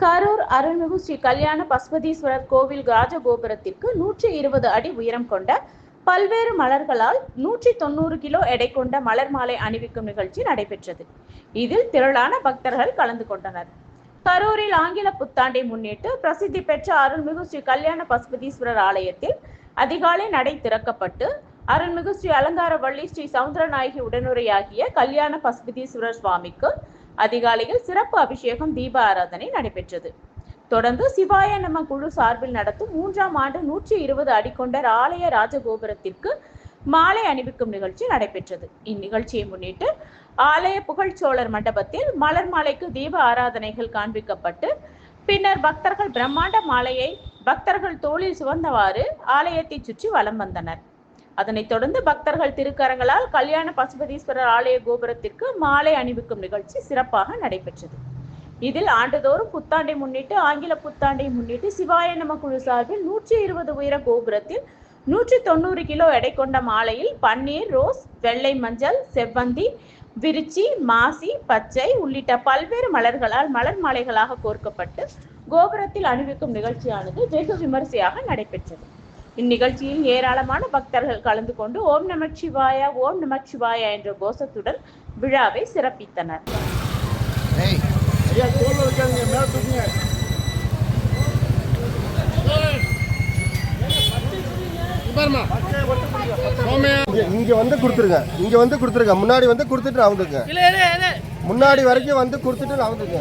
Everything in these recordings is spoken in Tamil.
கரூர் அருள்மிகு ஸ்ரீ கல்யாண பசுபதீஸ்வரர் கோவில் ராஜகோபுரத்திற்கு நூற்றி இருபது அடி உயரம் கொண்ட பல்வேறு மலர்களால் நூற்றி தொண்ணூறு கிலோ எடை கொண்ட மலர் மாலை அணிவிக்கும் நிகழ்ச்சி நடைபெற்றது. இதில் திரளான பக்தர்கள் கலந்து கொண்டனர். கரூரில் ஆங்கில புத்தாண்டை முன்னிட்டு பிரசித்தி பெற்ற அருள்மிகு ஸ்ரீ கல்யாண பசுபதீஸ்வரர் ஆலயத்தில் அதிகாலை நடை திறக்கப்பட்டு அருள்மிகு ஸ்ரீ அலங்காரவள்ளி ஸ்ரீ சவுந்தரநாயகி உடனுரையாகிய கல்யாண பசுபதீஸ்வரர் சுவாமிக்கு அதிகாலையில் சிறப்பு அபிஷேகம் தீப ஆராதனை நடைபெற்றது. தொடர்ந்து சிவாய நம குழு சார்பில் நடத்தும் மூன்றாம் ஆண்டு நூற்றி இருபது அடி கொண்ட ஆலய ராஜகோபுரத்திற்கு மாலை அணிவிக்கும் நிகழ்ச்சி நடைபெற்றது. இந்நிகழ்ச்சியை முன்னிட்டு ஆலய புகழ்ச்சோழர் மண்டபத்தில் மலர் மாலைக்கு தீப ஆராதனைகள் காண்பிக்கப்பட்டு பின்னர் பக்தர்கள் பிரம்மாண்ட மாலையை பக்தர்கள் தோளில் சுவந்தவாறு ஆலயத்தை சுற்றி வலம் வந்தனர். அதனைத் தொடர்ந்து பக்தர்கள் திருக்கரங்களால் கல்யாண பசுபதீஸ்வரர் ஆலய கோபுரத்திற்கு மாலை அணிவிக்கும் நிகழ்ச்சி சிறப்பாக நடைபெற்றது. இதில் ஆண்டுதோறும் புத்தாண்டை முன்னிட்டு ஆங்கில புத்தாண்டை முன்னிட்டு சிவாய நம குழு சார்பில் நூற்றி இருபது உயர கோபுரத்தில் நூற்றி தொண்ணூறு கிலோ எடை கொண்ட மாலையில் பன்னீர் ரோஸ் வெள்ளை மஞ்சள் செவ்வந்தி விரிச்சி மாசி பச்சை உள்ளிட்ட பல்வேறு மலர்களால் மலர் மாலைகளாக கோர்க்கப்பட்டு கோபுரத்தில் அணிவிக்கும் நிகழ்ச்சியானது வெகு விமரிசையாக நடைபெற்றது. இந்நிகழ்ச்சியில் ஏராளமான பக்தர்கள் கலந்து கொண்டு ஓம் நமக் சிவாய ஓம் நமக் சிவாய என்ற கோஷத்துடன் விழாவை சிறப்பித்தனர். இங்க வந்து கொடுத்துருங்க. இங்க வந்து கொடுத்துருங்க. முன்னாடி வந்து கொடுத்துட்டு நவுந்துங்க முன்னாடி வரைக்கும் வந்து கொடுத்துட்டு நவுந்துங்க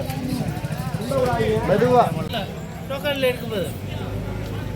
மெதுவா.